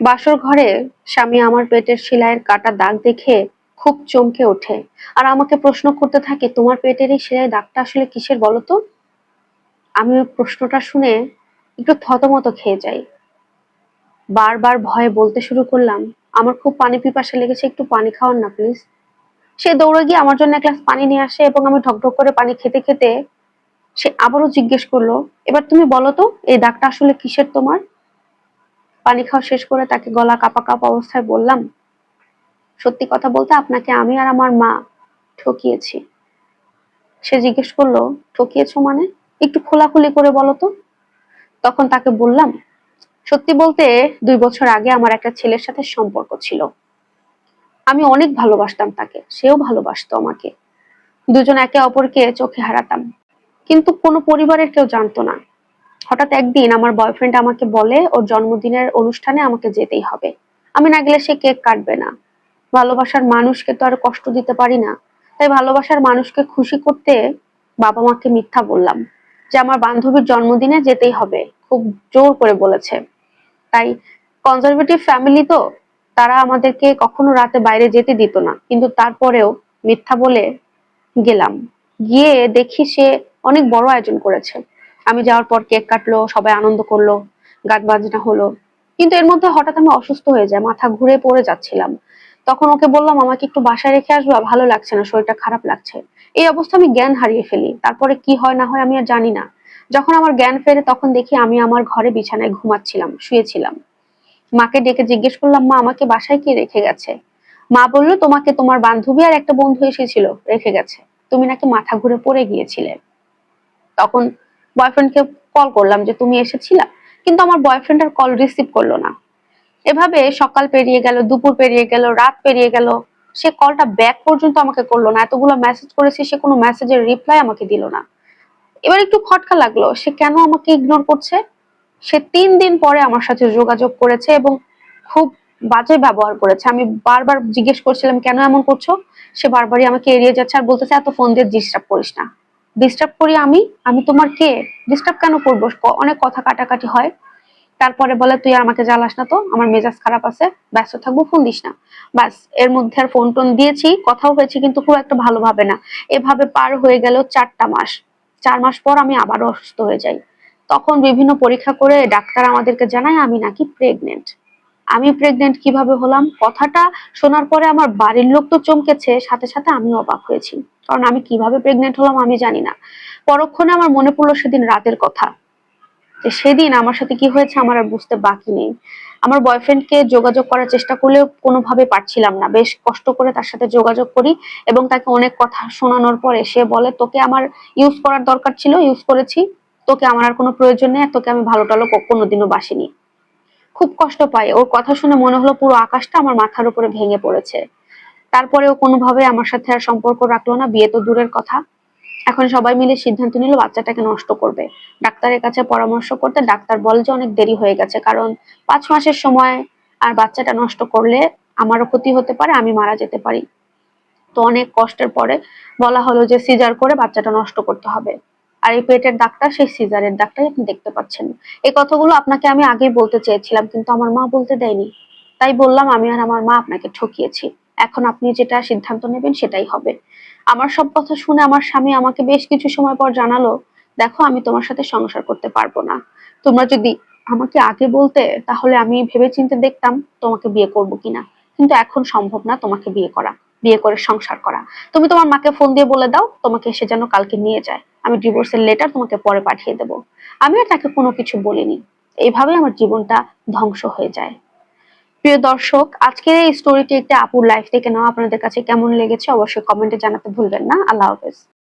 বাসর ঘরে স্বামী আমার পেটের সেলাইয়ের কাটা দাগ দেখে খুব চমকে ওঠে। আর আমাকে প্রশ্ন করতে থাকে, তোমার পেটের এই সেলাই দাগটা আসলে কিসের বলো তো? আমি ওই প্রশ্নটা শুনে একটু থতমত খেয়ে যাই। বারবার ভয়ে বলতে শুরু করলাম, আমার খুব পানি পিপাসা লেগেছে, একটু পানি খাওয়ান না প্লিজ। সে দৌড়ে গিয়ে আমার জন্য এক গ্লাস পানি নিয়ে আসে এবং আমি ঢকঢক করে পানি খেতে খেতে সে আবারও জিজ্ঞেস করল, এবার তুমি বলো তো, এই দাগটা আসলে কিসের তোমার? পানি খাওয়া শেষ করে তাকে গলা কাপা কাপা অবস্থায় বললাম, সত্যি কথা বলতে আপনাকে আমি আর আমার মা ঠকিয়েছি। সে জিজ্ঞেস করল, ঠকিয়েছো মানে? একটু খোলাখুলি করে বলো তো। তখন তাকে বললাম, সত্যি বলতে দুই বছর আগে আমার একটা ছেলের সাথে সম্পর্ক ছিল। আমি অনেক ভালোবাসতাম তাকে, সেও ভালোবাসতো আমাকে। দুজন একে অপরকে চোখে হারাতাম। কিন্তু কোনো পরিবারের কেউ জানতো না। হঠাৎ একদিন আমার বয়ফ্রেন্ড আমাকে বলে, ওর জন্মদিনের অনুষ্ঠানে আমাকে যেতেই হবে। আমি না গেলে সে কেক কাটবে না। ভালোবাসার মানুষকে তো আর কষ্ট দিতে পারি না। তাই ভালোবাসার মানুষকে খুশি করতে বাবা মাকে মিথ্যা বললাম যে আমার বান্ধবীর জন্মদিনে যেতেই হবে। খুব জোর করে বলেছে। তাই কনজারভেটিভ ফ্যামিলি তো, তারা আমাদেরকে কখনো রাতে বাইরে যেতে দিত না। কিন্তু তারপরেও মিথ্যা বলে গেলাম। গিয়ে দেখি সে অনেক বড় আয়োজন করেছে। আমি যাওয়ার পর কেক কাটলো, সবাই আনন্দ করল, গান বাজনা হলো। কিন্তু এর মধ্যে হঠাৎ আমি অসুস্থ হয়ে যায় মাথা ঘুরে পড়ে যাচ্ছিলাম। তখন ওকে বললাম, আমাকে একটু বাসায় রেখে আসবা ভালো লাগছে না, শরীরটা খারাপ লাগছে। এই অবস্থা আমি জ্ঞান হারিয়ে ফেলি। তারপরে কি হয় না হয় আমি আর জানি না। যখন আমার জ্ঞান ফেরে, তখন দেখি আমি আমার ঘরে বিছানায় ঘুমাচ্ছিলাম, শুয়েছিলাম। মাকে ডেকে জিজ্ঞেস করলাম, মা, আমাকে বাসায় কি রেখে গেছে? মা বলল, তোমাকে তোমার বান্ধবী আর একটা বন্ধু এসেছিল, রেখে গেছে। তুমি নাকি মাথা ঘুরে পড়ে গিয়েছিলে? তখন বয়ফ্রেন্ডকে কল করলাম যে তুমি এসেছিলা, কিন্তু আমার বয়ফ্রেন্ড আর কল রিসিভ করল না। এভাবে সকাল পেরিয়ে গেল, দুপুর পেরিয়ে গেল, রাত পেরিয়ে গেল, সে কলটা ব্যাক পর্যন্ত আমাকে করল না। এতগুলো মেসেজ করেছি, সে কোনো মেসেজের রিপ্লাই আমাকে দিল না। এবার একটু খটকা লাগল, সে কেন আমাকে ইগনোর করছে? সে তিন দিন পরে আমার সাথে যোগাযোগ করেছে এবং খুব বাজে ব্যবহার করেছে। আমি বারবার জিজ্ঞেস করছিলাম, কেন এমন করছ? সে বারবারই আমাকে এড়িয়ে যাচ্ছে আর বলতেছে, এত ফোন দিয়ে ডিস্টার্ব করিস না। ডিস্টার্ব করি আমি? আমি তোমার কে? ডিস্টার্ব কেন করব? অনেক কথা কাটাকাটি হয়। তারপরে বলে, তুই আর আমাকে জ্বালাস না তো? আমার মেজাজ খারাপ আছে। ব্যস্ত থাকব, ফোন দিস না। বাসের মধ্যে আর ফোন টোন দিয়েছি। কথাও হয়েছে, কিন্তু খুব একটা ভালোভাবে না। এভাবে পার হয়ে গেল চারটা মাস। চার মাস পর আমি আবারও অসুস্থ হয়ে যাই। তখন বিভিন্ন পরীক্ষা করে ডাক্তার আমাদেরকে জানায়, আমি নাকি প্রেগনেন্ট আমি প্রেগনেন্ট কীভাবে হলাম? কথাটা শোনার পরে আমার বাড়ির লোক তো চমকেছে, সাথে সাথে আমি অবাক হয়েছি। কারণ আমি কীভাবে প্রেগনেন্ট হলাম আমি জানি না। পরক্ষণে আমার মনে পড়ল সেদিন রাতের কথা। যে সেদিন আমার সাথে কি হয়েছে আমার আর বুঝতে বাকি নেই। আমার বয়ফ্রেন্ডকে যোগাযোগ করার চেষ্টা করলেও কোনোভাবে পারছিলাম না। বেশ কষ্ট করে তার সাথে যোগাযোগ করি এবং তাকে অনেক কথা শোনানোর পরে সে বলে, তোকে আমার ইউজ করার দরকার ছিল ইউজ করেছি। তোকে আমার আর কোনো প্রয়োজন নেই তোকে আমি ভালো টালো কোনোদিনও বাসিনি। খুব কষ্ট পায়। ওর কথা শুনে মনে হলো পুরো আকাশটা আমার মাথার উপরে ভেঙে পড়েছে। তারপরেও কোনোভাবে আমার সাথে আর সম্পর্ক রাখল না, বিয়ে তো দূরের কথা। এখন সবাই মিলে সিদ্ধান্ত নিল বাচ্চাটাকে নষ্ট করবে। ডাক্তারের কাছে পরামর্শ করতে ডাক্তার বলে যে অনেক দেরি হয়ে গেছে, কারণ পাঁচ মাসের সময় আর বাচ্চাটা নষ্ট করলে আমারও ক্ষতি হতে পারে, আমি মারা যেতে পারি। তো অনেক কষ্টের পরে বলা হলো যে সিজার করে বাচ্চাটা নষ্ট করতে হবে। আর এই পেটের দাগটা সেই সিজারের ডাক্তার আপনি দেখতে পাচ্ছেন। এই কথাগুলো আপনাকে আমি আগেই বলতে চেয়েছিলাম, কিন্তু আমার মা বলতে দেয়নি। তাই বললাম, আমি আর আমার মা আপনাকে ঠকিয়েছি। এখন আপনি যেটা সিদ্ধান্ত নেবেন সেটাই হবে। আমার সব কথা শুনে আমার স্বামী আমাকে বেশ কিছু সময় পর জানালো, দেখো, আমি তোমার সাথে সংসার করতে পারব না। তোমরা যদি আমাকে আগে বলতে, তাহলে আমি ভেবেচিন্তে দেখতাম তোমাকে বিয়ে করব কিনা। কিন্তু এখন সম্ভব না তোমাকে বিয়ে করা, বিয়ে করে সংসার করা। তুমি তোমার মাকে ফোন দিয়ে বলে দাও, তোমাকে সে যেন কালকে নিয়ে যায়। আমি ডিভোর্সের লেটার তোমাকে পরে পাঠিয়ে দেবো। আমি আর তাকে কোনো কিছু বলিনি। এইভাবে আমার জীবনটা ধ্বংস হয়ে যায়। প্রিয় দর্শক, আজকের এই স্টোরিটি একটা আপুর লাইফ থেকে নেওয়া। আপনাদের কাছে কেমন লেগেছে অবশ্যই কমেন্টে জানাতে ভুলবেন না। আল্লাহ হাফেজ।